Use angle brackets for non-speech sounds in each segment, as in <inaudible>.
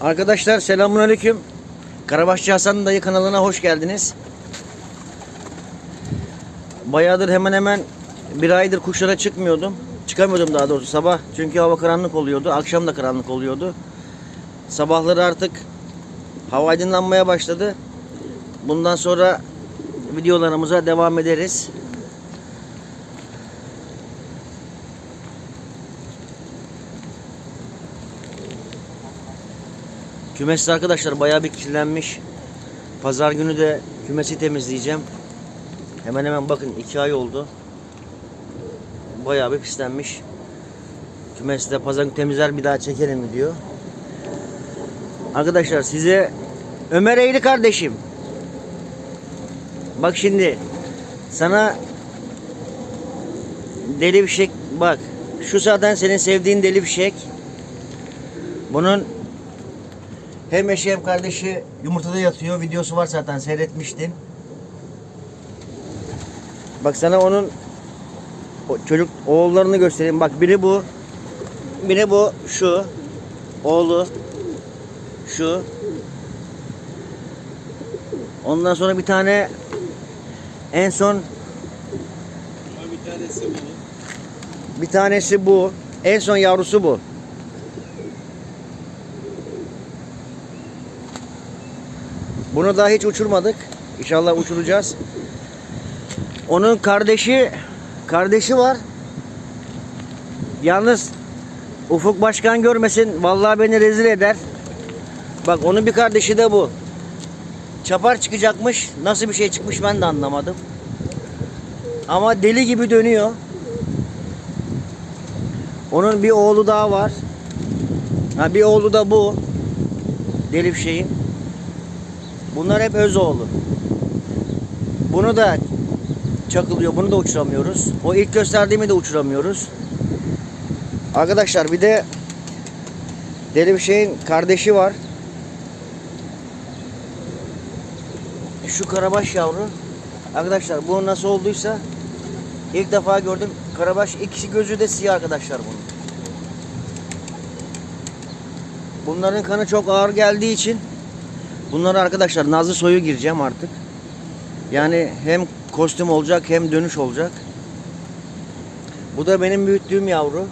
Arkadaşlar selamünaleyküm. Karabaşçı Hasan dayı kanalına hoş geldiniz. Bayağıdır hemen hemen bir aydır kuşlara çıkmıyordum. Çıkamıyordum daha doğrusu sabah. Çünkü hava karanlık oluyordu. Akşam da karanlık oluyordu. Sabahları artık hava aydınlanmaya başladı. Bundan sonra videolarımıza devam ederiz. Kümeste arkadaşlar bayağı bir kirlenmiş. Pazar günü de kümesi temizleyeceğim. Hemen hemen bakın iki ay oldu. Bayağı bir pislenmiş. Kümeste pazar günü temizler bir daha çekelim diyor. Arkadaşlar size Ömer Eğri kardeşim. Bak şimdi sana deli bir şey bak. Şu zaten senin sevdiğin deli bir şey. Bunun hem eşi hem kardeşi yumurtada yatıyor. Videosu var zaten seyretmiştin. Bak sana onun o çocuk oğullarını göstereyim. Bak biri bu. Biri bu. Şu. Oğlu. Şu. Ondan sonra bir tane en son Bir tanesi bu. bir tanesi bu. En son yavrusu bu. Bunu daha hiç uçurmadık. İnşallah uçuracağız. Onun kardeşi kardeşi var. Yalnız Ufuk Başkan görmesin. Vallahi beni rezil eder. Bak onun bir kardeşi de bu. Çapar çıkacakmış. Nasıl bir şey çıkmış ben de anlamadım. Ama deli gibi dönüyor. Onun bir oğlu daha var. Ha bir oğlu da bu. Deli bir şeyin. Bunlar hep öz oğlu. Bunu da çakılıyor. Bunu da uçuramıyoruz. O ilk gösterdiğimi de uçuramıyoruz. Arkadaşlar bir de deli bir şeyin kardeşi var. Şu karabaş yavru. Arkadaşlar bu nasıl olduysa ilk defa gördüm. Karabaş ikisi gözü de siyah arkadaşlar bunun. Bunların kanı çok ağır geldiği için bunlara arkadaşlar nazlı soyu gireceğim artık. Yani hem kostüm olacak hem dönüş olacak. Bu da benim büyüttüğüm yavru.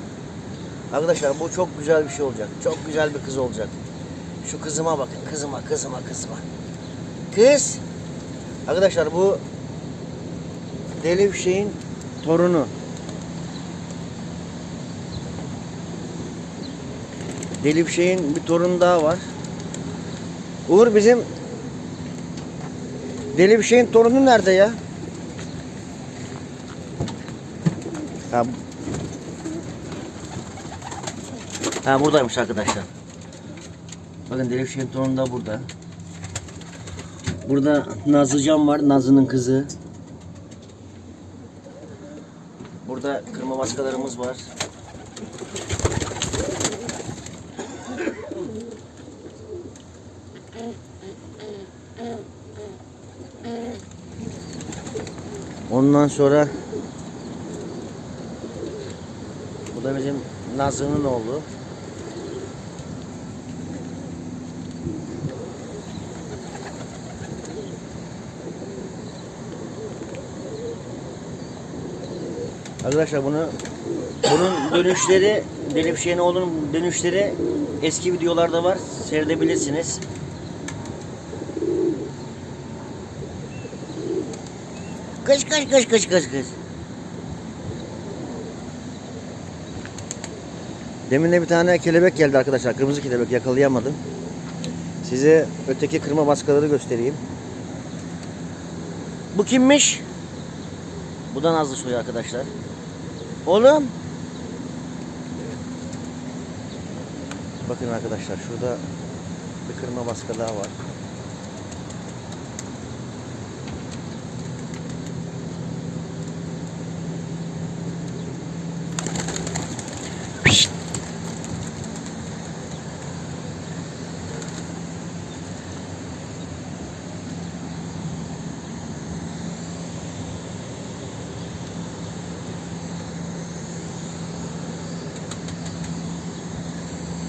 Arkadaşlar bu çok güzel bir şey olacak. Çok güzel bir kız olacak. Şu kızıma bakın. Kızıma, kızıma, kızıma. Kız. Arkadaşlar bu deli bir şeyin torunu. Deli bir şeyin bir torunu daha var. Uğur bizim deli bir şeyin torunu nerede ya? Ha, ha buradaymış arkadaşlar. Bakın deli bir şeyin torunu da burada. Burada Nazlıcan var, Nazlı'nın kızı. Burada kırma maskalarımız var. Ondan sonra bu da bizim Nazlı'nın oğlu. Arkadaşlar bunu bunun dönüşleri Deli Fişek'in oğlunun dönüşleri eski videolarda var. Seyredebilirsiniz. Kış kış kış kış kış kış. Demin de bir tane kelebek geldi arkadaşlar. Kırmızı kelebek yakalayamadım. Size öteki kırma baskaları göstereyim. Bu kimmiş? Bu da Nazlı soyu arkadaşlar. Oğlum. Bakın arkadaşlar şurada bir kırma baska daha var.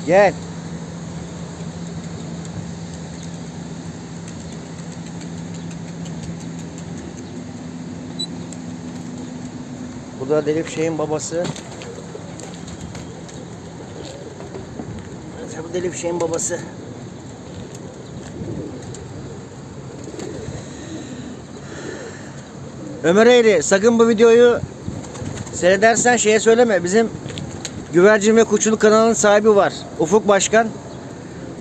Gel. Bu da Delip Şeyh'in babası. Bu Delip Şeyh'in babası. Ömer Eğri sakın bu videoyu seyredersen şeye söyleme. Bizim Güvercin ve Kuşçuluk kanalının sahibi var. Ufuk Başkan.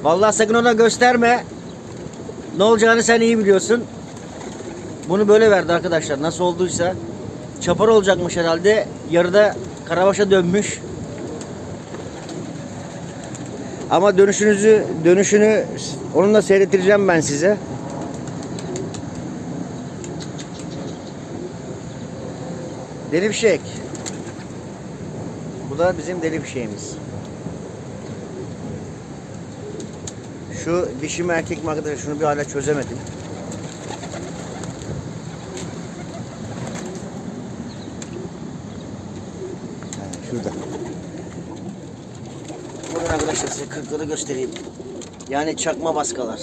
Vallahi sakın ona gösterme. Ne olacağını sen iyi biliyorsun. Bunu böyle verdi arkadaşlar. Nasıl olduysa. Çapar olacakmış herhalde. Yarıda Karabaş'a dönmüş. Ama dönüşünüzü dönüşünü onunla seyrettireceğim ben size. Deli fişek. Bu da bizim deli fişeğimiz. Şu dişi erkek mi arkadaşlar şunu bir hala çözemedim. Ha, şurada. Bakın arkadaşlar size kırkları göstereyim. Yani çakma baskalar.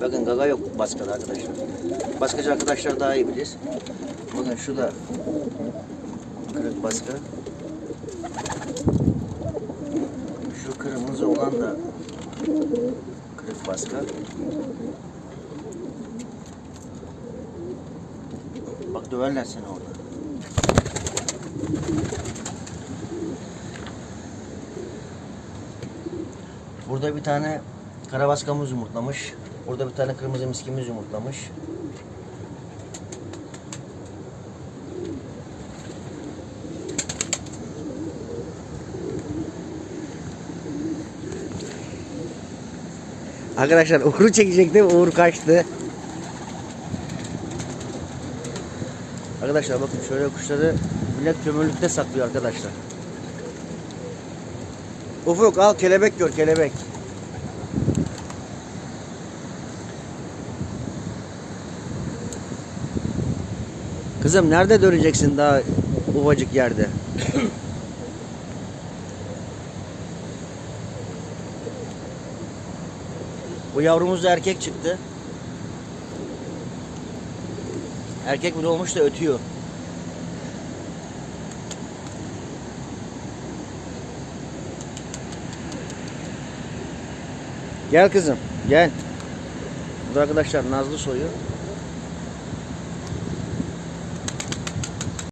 Bakın gaga yok baskada arkadaşlar. Baskacı arkadaşlar daha iyi bilir. Bakın şu da kırık baska. Şu kırmızı olan da kırık baska. Bak döverler seni orada. Burada bir tane karabaskamız yumurtlamış. Burada bir tane kırmızı miskimiz yumurtlamış. Arkadaşlar Uğur'u çekecektim. Uğur kaçtı. Arkadaşlar bakın şöyle kuşları millet kömürlükte saklıyor arkadaşlar. Ufuk al kelebek gör kelebek. Kızım nerede döneceksin daha ufacık yerde? <coughs> Bu yavrumuz da erkek çıktı. Erkek bile olmuş da ötüyor. Gel kızım, gel. Bu da arkadaşlar Nazlı soyu.